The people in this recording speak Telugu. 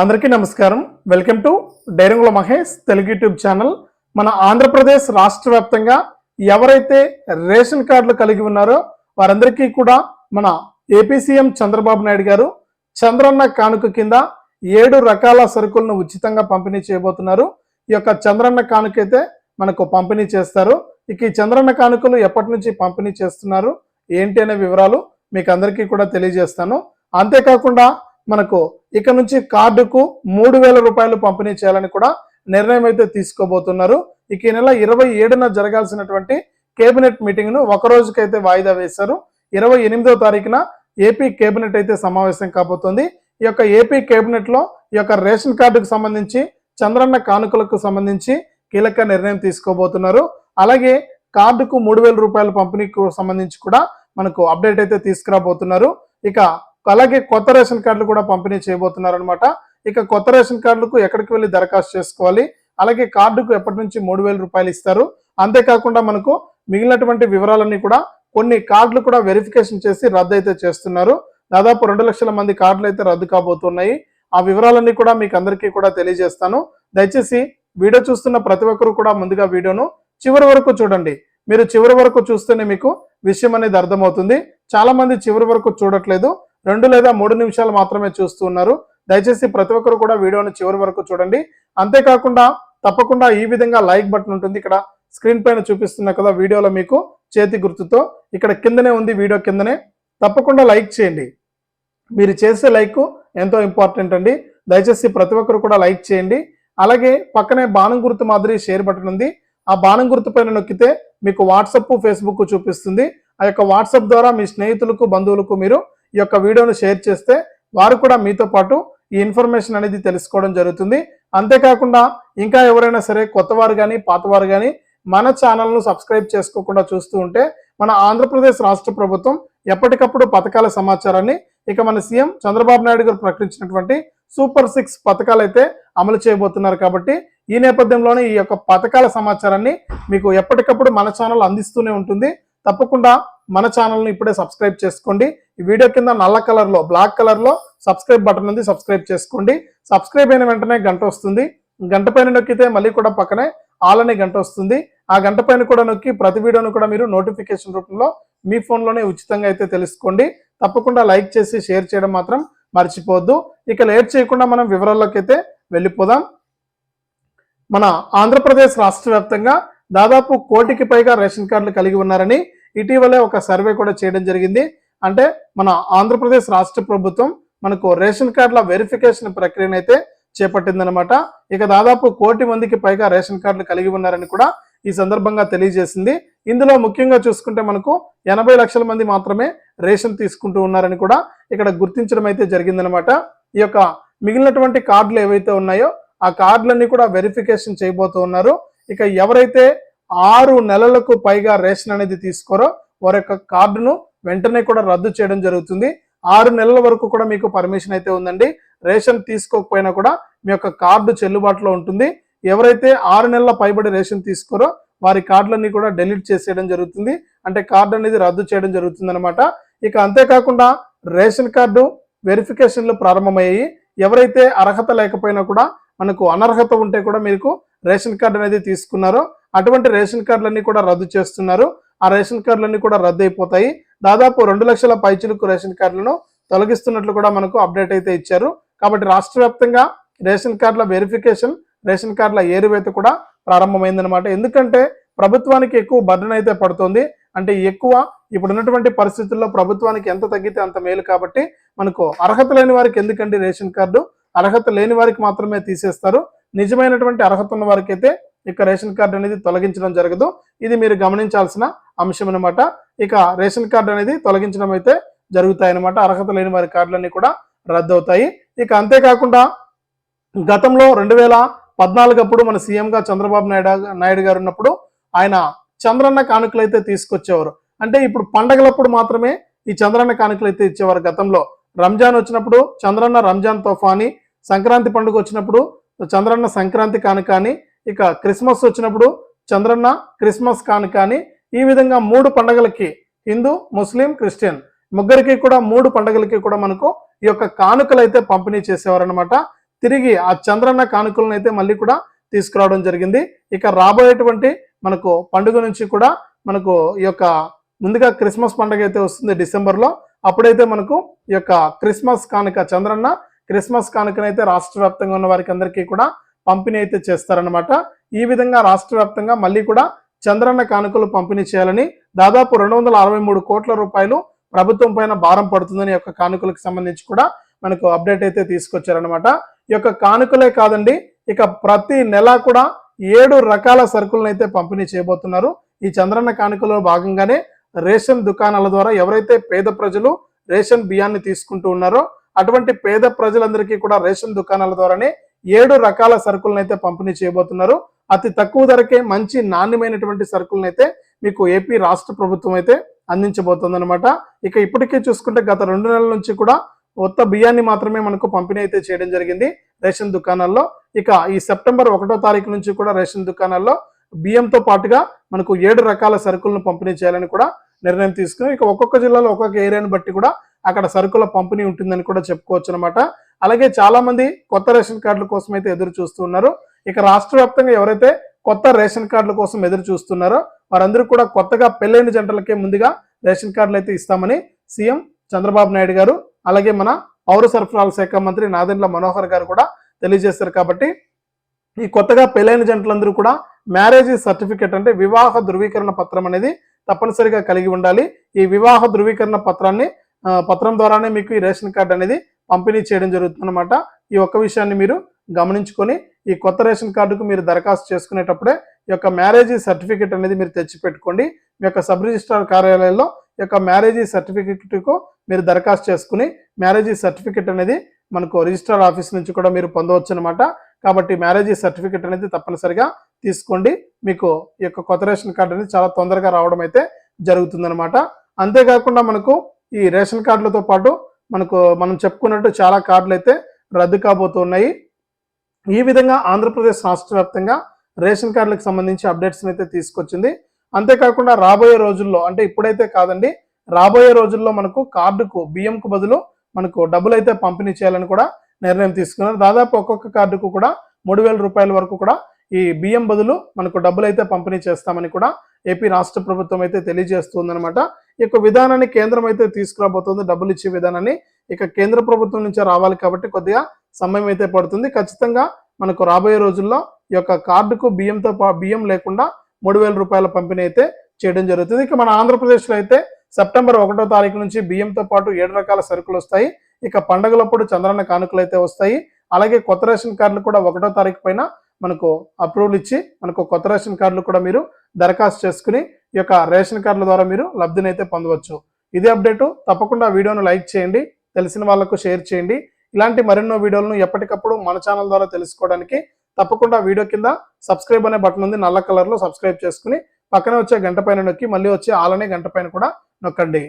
అందరికీ నమస్కారం. వెల్కమ్ టు డైరంగుల మహేష్ తెలుగు యూట్యూబ్ ఛానల్. మన ఆంధ్రప్రదేశ్ రాష్ట్ర వ్యాప్తంగా ఎవరైతే రేషన్ కార్డులు కలిగి ఉన్నారో వారందరికీ కూడా మన ఏపీ సీఎం చంద్రబాబు నాయుడు గారు చంద్రన్న కానుక కింద ఏడు రకాల సరుకులను ఉచితంగా పంపిణీ చేయబోతున్నారు. ఈ యొక్క చంద్రన్న కానుక అయితే మనకు పంపిణీ చేస్తారు. ఇక ఈ చంద్రన్న కానుకలు ఎప్పటి నుంచి పంపిణీ చేస్తున్నారు? ఏంటి అనే వివరాలు మీకు అందరికీ కూడా తెలియజేస్తాను. అంతేకాకుండా మనకు ఇక నుంచి కార్డుకు మూడు వేల రూపాయలు పంపిణీ చేయాలని కూడా నిర్ణయం అయితే తీసుకోబోతున్నారు. ఇక ఈ నెల ఇరవై ఏడున జరగాల్సినటువంటి కేబినెట్ మీటింగ్ను ఒక రోజుకైతే వాయిదా వేశారు. ఇరవై ఎనిమిదో తారీఖున ఏపీ కేబినెట్ అయితే సమావేశం కాబోతుంది. ఈ యొక్క ఏపీ కేబినెట్లో ఈ యొక్క రేషన్ కార్డుకు సంబంధించి చంద్రన్న కానుకలకు సంబంధించి కీలక నిర్ణయం తీసుకోబోతున్నారు. అలాగే కార్డుకు మూడు వేల రూపాయల పంపిణీకి సంబంధించి కూడా మనకు అప్డేట్ అయితే తీసుకురాబోతున్నారు. ఇక అలాగే కొత్త రేషన్ కార్డులు కూడా పంపిణీ చేయబోతున్నారు అనమాట ఇక కొత్త రేషన్ కార్డులకు ఎక్కడికి వెళ్ళి దరఖాస్తు చేసుకోవాలి? అలాగే కార్డుకు ఎప్పటి నుంచి మూడు వేల రూపాయలు ఇస్తారు? అంతేకాకుండా మనకు మిగిలినటువంటి వివరాలన్నీ కూడా కొన్ని కార్డులు కూడా వెరిఫికేషన్ చేసి రద్దు అయితే చేస్తున్నారు. దాదాపు రెండు లక్షల మంది కార్డులు అయితే రద్దు కాబోతున్నాయి. ఆ వివరాలన్నీ కూడా మీకు అందరికీ కూడా తెలియజేస్తాను. దయచేసి వీడియో చూస్తున్న ప్రతి ఒక్కరు కూడా ముందుగా వీడియోను చివరి వరకు చూడండి. మీరు చివరి వరకు చూస్తేనే మీకు విషయం అనేది అర్థమవుతుంది. చాలా మంది చివరి వరకు చూడట్లేదు. రెండు లేదా మూడు నిమిషాలు మాత్రమే చూస్తూ ఉన్నారు. దయచేసి ప్రతి ఒక్కరు కూడా వీడియోను చివరి వరకు చూడండి. అంతేకాకుండా తప్పకుండా ఈ విధంగా లైక్ బటన్ ఉంటుంది. ఇక్కడ స్క్రీన్ పైన చూపిస్తున్న కదా వీడియోలో మీకు చేతి గుర్తుతో ఇక్కడ కిందనే ఉంది వీడియో కిందనే. తప్పకుండా లైక్ చేయండి. మీరు చేసే లైక్ ఎంతో ఇంపార్టెంట్ అండి. దయచేసి ప్రతి ఒక్కరు కూడా లైక్ చేయండి. అలాగే పక్కనే బాణం గుర్తు మాదిరి షేర్ బటన్ ఉంది. ఆ బాణం గుర్తు పైన నొక్కితే మీకు వాట్సప్ ఫేస్బుక్ చూపిస్తుంది. ఆ యొక్క వాట్సాప్ ద్వారా మీ స్నేహితులకు బంధువులకు మీరు ఈ యొక్క వీడియోను షేర్ చేస్తే వారు కూడా మీతో పాటు ఈ ఇన్ఫర్మేషన్ అనేది తెలుసుకోవడం జరుగుతుంది. అంతేకాకుండా ఇంకా ఎవరైనా సరే కొత్తవారు కానీ పాతవారు కానీ మన ఛానల్ను సబ్స్క్రైబ్ చేసుకోకుండా చూస్తూ ఉంటే మన ఆంధ్రప్రదేశ్ రాష్ట్ర ప్రభుత్వం ఎప్పటికప్పుడు పథకాల సమాచారాన్ని ఇక మన సీఎం చంద్రబాబు నాయుడు గారు ప్రకటించినటువంటి సూపర్ సిక్స్ పథకాలు అయితే అమలు చేయబోతున్నారు కాబట్టి ఈ నేపథ్యంలోనే ఈ యొక్క పథకాల సమాచారాన్ని మీకు ఎప్పటికప్పుడు మన ఛానల్ అందిస్తూనే ఉంటుంది. తప్పకుండా మన ఛానల్ని ఇప్పుడే సబ్స్క్రైబ్ చేసుకోండి. ఈ వీడియో కింద నల్ల కలర్లో బ్లాక్ కలర్లో సబ్స్క్రైబ్ బటన్ ఉంది సబ్స్క్రైబ్ చేసుకోండి. సబ్స్క్రైబ్ అయిన వెంటనే గంట వస్తుంది. గంట పైన నొక్కితే మళ్ళీ కూడా పక్కనే ఆల్ అనే గంట వస్తుంది. ఆ గంట పైన కూడా నొక్కి ప్రతి వీడియోను కూడా మీరు నోటిఫికేషన్ రూపంలో మీ ఫోన్లోనే ఉచితంగా అయితే తెలుసుకోండి. తప్పకుండా లైక్ చేసి షేర్ చేయడం మాత్రం మర్చిపోవద్దు. ఇక లేట్ చేయకుండా మనం వివరాల్లోకి అయితే వెళ్ళిపోదాం. మన ఆంధ్రప్రదేశ్ రాష్ట్ర వ్యాప్తంగా దాదాపు కోటికి పైగా రేషన్ కార్డులు కలిగి ఉన్నారని ఇటీవలే ఒక సర్వే కూడా చేయడం జరిగింది. అంటే మన ఆంధ్రప్రదేశ్ రాష్ట్ర ప్రభుత్వం మనకు రేషన్ కార్డుల వెరిఫికేషన్ ప్రక్రియను అయితే చేపట్టిందనమాట ఇక దాదాపు కోటి మందికి పైగా రేషన్ కార్డులు కలిగి ఉన్నారని కూడా ఈ సందర్భంగా తెలియజేసింది. ఇందులో ముఖ్యంగా చూసుకుంటే మనకు ఎనభై లక్షల మంది మాత్రమే రేషన్ తీసుకుంటూ ఉన్నారని కూడా ఇక్కడ గుర్తించడం అయితే జరిగిందనమాట ఈ యొక్క మిగిలినటువంటి కార్డులు ఏవైతే ఉన్నాయో ఆ కార్డులన్నీ కూడా వెరిఫికేషన్ చేయబోతూ ఉన్నారు. ఇక ఎవరైతే ఆరు నెలలకు పైగా రేషన్ అనేది తీసుకోరో వారి యొక్క కార్డును వెంటనే కూడా రద్దు చేయడం జరుగుతుంది. ఆరు నెలల వరకు కూడా మీకు పర్మిషన్ అయితే ఉందండి. రేషన్ తీసుకోకపోయినా కూడా మీ యొక్క కార్డు చెల్లుబాటులో ఉంటుంది. ఎవరైతే ఆరు నెలల పైబడి రేషన్ తీసుకోరో వారి కార్డులన్నీ కూడా డెలీట్ చేసేయడం జరుగుతుంది. అంటే కార్డు అనేది రద్దు చేయడం జరుగుతుంది అనమాట ఇక అంతేకాకుండా రేషన్ కార్డు వెరిఫికేషన్లు ప్రారంభమయ్యాయి. ఎవరైతే అర్హత లేకపోయినా కూడా మనకు అనర్హత ఉంటే కూడా మీకు రేషన్ కార్డు అనేది తీసుకున్నారో. అటువంటి రేషన్ కార్డులన్నీ కూడా రద్దు చేస్తున్నారు. ఆ రేషన్ కార్డులన్నీ కూడా రద్దు అయిపోతాయి దాదాపు రెండు లక్షల పైచులకు రేషన్ కార్డులను తొలగిస్తున్నట్లు కూడా మనకు అప్డేట్ అయితే ఇచ్చారు. కాబట్టి రాష్ట్ర వ్యాప్తంగా రేషన్ కార్డుల వెరిఫికేషన్ రేషన్ కార్డుల ఏరువేత కూడా ప్రారంభమైందనమాట ఎందుకంటే ప్రభుత్వానికి ఎక్కువ బర్డన్ అయితే పడుతుంది. అంటే ఎక్కువ ఇప్పుడు ఉన్నటువంటి పరిస్థితుల్లో ప్రభుత్వానికి ఎంత తగ్గితే అంత మేలు కాబట్టి మనకు అర్హత లేని వారికి ఎందుకండి రేషన్ కార్డు? అర్హత లేని వారికి మాత్రమే తీసేస్తారు. నిజమైనటువంటి అర్హత ఉన్న వారికి అయితే ఇక రేషన్ కార్డు అనేది తొలగించడం జరగదు. ఇది మీరు గమనించాల్సిన అంశం అనమాట ఇక రేషన్ కార్డు అనేది తొలగించడం అయితే జరుగుతాయి అనమాట అర్హత లేని వారి కార్డులన్నీ కూడా రద్దు అవుతాయి ఇక అంతేకాకుండా గతంలో రెండు వేల పద్నాలుగు అప్పుడు మన సీఎంగా చంద్రబాబు నాయుడు నాయుడు గారు ఉన్నప్పుడు ఆయన చంద్రన్న కానుకలు అయితే తీసుకొచ్చేవారు. అంటే ఇప్పుడు పండగలప్పుడు మాత్రమే ఈ చంద్రన్న కానుకలు అయితే ఇచ్చేవారు గతంలో. రంజాన్ వచ్చినప్పుడు చంద్రన్న రంజాన్ తోఫాని సంక్రాంతి పండుగ వచ్చినప్పుడు చంద్రన్న సంక్రాంతి కానుక అని ఇక క్రిస్మస్ వచ్చినప్పుడు చంద్రన్న క్రిస్మస్ కానుక అని ఈ విధంగా మూడు పండగలకి హిందూ ముస్లిం క్రిస్టియన్ ముగ్గురికి కూడా మూడు పండగలకి కూడా మనకు ఈ యొక్క కానుకలు అయితే పంపిణీ చేసేవారనమాట తిరిగి ఆ చంద్రన్న కానుకలను అయితే మళ్ళీ కూడా తీసుకురావడం జరిగింది. ఇక రాబోయేటువంటి మనకు పండుగ నుంచి కూడా మనకు ఈ యొక్క ముందుగా క్రిస్మస్ పండుగ అయితే వస్తుంది డిసెంబర్లో. అప్పుడైతే మనకు ఈ యొక్క క్రిస్మస్ కానుక చంద్రన్న క్రిస్మస్ కానుకనైతే రాష్ట్ర వ్యాప్తంగా ఉన్న వారికి అందరికీ కూడా పంపిణీ అయితే చేస్తారనమాట ఈ విధంగా రాష్ట్ర వ్యాప్తంగా మళ్ళీ కూడా చంద్రన్న కానుకలు పంపిణీ చేయాలని దాదాపు రెండు వందల అరవై మూడు కోట్ల రూపాయలు ప్రభుత్వం పైన భారం పడుతుందని యొక్క కానుకలకు సంబంధించి కూడా మనకు అప్డేట్ అయితే తీసుకొచ్చారనమాట ఈ యొక్క కానుకలే కాదండి ఇక ప్రతి నెల కూడా ఏడు రకాల సరుకులను అయితే పంపిణీ చేయబోతున్నారు. ఈ చంద్రన్న కానుకలో భాగంగానే రేషన్ దుకాణాల ద్వారా ఎవరైతే పేద ప్రజలు రేషన్ బియ్యాన్ని తీసుకుంటూ ఉన్నారో అటువంటి పేద ప్రజలందరికీ కూడా రేషన్ దుకాణాల ద్వారానే ఏడు రకాల సరుకులను అయితే పంపిణీ చేయబోతున్నారు. అతి తక్కువ ధరకే మంచి నాణ్యమైనటువంటి సరుకులను అయితే మీకు ఏపీ రాష్ట్ర ప్రభుత్వం అయితే అందించబోతుంది అనమాట ఇక ఇప్పటికే చూసుకుంటే గత రెండు నెలల నుంచి కూడా కొత్త బియ్యాన్ని మాత్రమే మనకు పంపిణీ అయితే చేయడం జరిగింది రేషన్ దుకాణాల్లో. ఇక ఈ సెప్టెంబర్ ఒకటో తారీఖు నుంచి కూడా రేషన్ దుకాణాల్లో బియ్యంతో పాటుగా మనకు ఏడు రకాల సరుకులను పంపిణీ చేయాలని కూడా నిర్ణయం తీసుకుని ఇక ఒక్కొక్క జిల్లాలో ఒక్కొక్క ఏరియాని బట్టి కూడా అక్కడ సరుకుల పంపిణీ ఉంటుందని కూడా చెప్పుకోవచ్చు అనమాట అలాగే చాలా మంది కొత్త రేషన్ కార్డుల కోసం అయితే ఎదురు చూస్తున్నారు ఇక రాష్ట్ర వ్యాప్తంగా ఎవరైతే కొత్త రేషన్ కార్డుల కోసం ఎదురు చూస్తున్నారో వారందరూ కూడా కొత్తగా పెళ్ళైన జంటలకే ముందుగా రేషన్ కార్డులు అయితే ఇస్తామని సీఎం చంద్రబాబు నాయుడు గారు అలాగే మన పౌర సరఫరాల శాఖ మంత్రి నాదెండ్ల మనోహర్ గారు కూడా తెలియజేస్తారు కాబట్టి ఈ కొత్తగా పెళ్ళైన జంటలందరూ కూడా మ్యారేజ్ సర్టిఫికేట్ అంటే వివాహ ధృవీకరణ పత్రం అనేది తప్పనిసరిగా కలిగి ఉండాలి. ఈ వివాహ ధృవీకరణ పత్రాన్ని పత్రం ద్వారానే మీకు ఈ రేషన్ కార్డు అనేది పంపిణీ చేయడం జరుగుతుందన్నమాట. ఈ ఒక్క విషయాన్ని మీరు గమనించుకొని ఈ కొత్త రేషన్ కార్డుకు మీరు దరఖాస్తు చేసుకునేటప్పుడే ఈ యొక్క మ్యారేజ్ సర్టిఫికేట్ అనేది మీరు తెచ్చి పెట్టుకోండి మీ యొక్క సబ్ రిజిస్ట్రార్ కార్యాలయంలో ఈ యొక్క మ్యారేజ్ సర్టిఫికేట్కు మీరు దరఖాస్తు చేసుకుని మ్యారేజ్ సర్టిఫికేట్ అనేది మనకు రిజిస్ట్రార్ ఆఫీస్ నుంచి కూడా మీరు పొందవచ్చు అనమాట కాబట్టి మ్యారేజ్ సర్టిఫికేట్ అనేది తప్పనిసరిగా తీసుకోండి. మీకు ఈ యొక్క కొత్త రేషన్ కార్డు అనేది చాలా తొందరగా రావడం అయితే జరుగుతుందనమాట అంతేకాకుండా మనకు ఈ రేషన్ కార్డులతో పాటు మనకు మనం చెప్పుకున్నట్టు చాలా కార్డులు అయితే రద్దు కాబోతున్నాయి. ఈ విధంగా ఆంధ్రప్రదేశ్ రాష్ట్ర వ్యాప్తంగా రేషన్ కార్డులకు సంబంధించి అప్డేట్స్ని అయితే తీసుకొచ్చింది. అంతేకాకుండా రాబోయే రోజుల్లో అంటే ఇప్పుడైతే కాదండి రాబోయే రోజుల్లో మనకు కార్డుకు బియ్యంకు బదులు మనకు డబ్బులు అయితే పంపిణీ చేయాలని కూడా నిర్ణయం తీసుకున్నారు. దాదాపు ఒక్కొక్క కార్డుకు కూడా మూడు వేల రూపాయల వరకు కూడా ఈ బియ్యం బదులు మనకు డబ్బులు అయితే పంపిణీ చేస్తామని కూడా ఏపీ రాష్ట్ర ప్రభుత్వం అయితే తెలియజేస్తుందనమాట యొక్క విధానాన్ని కేంద్రం అయితే తీసుకురాబోతుంది. డబ్బులు ఇచ్చే విధానాన్ని ఇక కేంద్ర ప్రభుత్వం నుంచి రావాలి కాబట్టి కొద్దిగా సమయం అయితే పడుతుంది. ఖచ్చితంగా మనకు రాబోయే రోజుల్లో ఈ యొక్క కార్డుకు బియ్యంతో పా- బియ్యం లేకుండా మూడు వేల రూపాయల పంపిణీ అయితే చేయడం జరుగుతుంది. ఇక మన ఆంధ్రప్రదేశ్లో అయితే సెప్టెంబర్ ఒకటో తారీఖు నుంచి బియ్యంతో పాటు ఏడు రకాల సరుకులు వస్తాయి. ఇక పండగలప్పుడు చంద్రన్న కానుకలు అయితే వస్తాయి. అలాగే కొత్త రేషన్ కార్డులు కూడా ఒకటో తారీఖు పైన మనకు అప్రూవల్ ఇచ్చి మనకు కొత్త రేషన్ కార్డులు కూడా మీరు దరఖాస్తు చేసుకుని ఈ యొక్క రేషన్ కార్డుల ద్వారా మీరు లబ్ధిని అయితే పొందవచ్చు. ఇదే అప్డేటు తప్పకుండా వీడియోను లైక్ చేయండి తెలిసిన వాళ్ళకు షేర్ చేయండి. ఇలాంటి మరెన్నో వీడియోలను ఎప్పటికప్పుడు మన ఛానల్ ద్వారా తెలుసుకోవడానికి తప్పకుండా వీడియో కింద సబ్స్క్రైబ్ అనే బటన్ ఉంది నల్ల కలర్లో సబ్స్క్రైబ్ చేసుకుని పక్కనే వచ్చే గంట పైన నొక్కి మళ్ళీ వచ్చే ఆలనే గంట పైన కూడా నొక్కండి.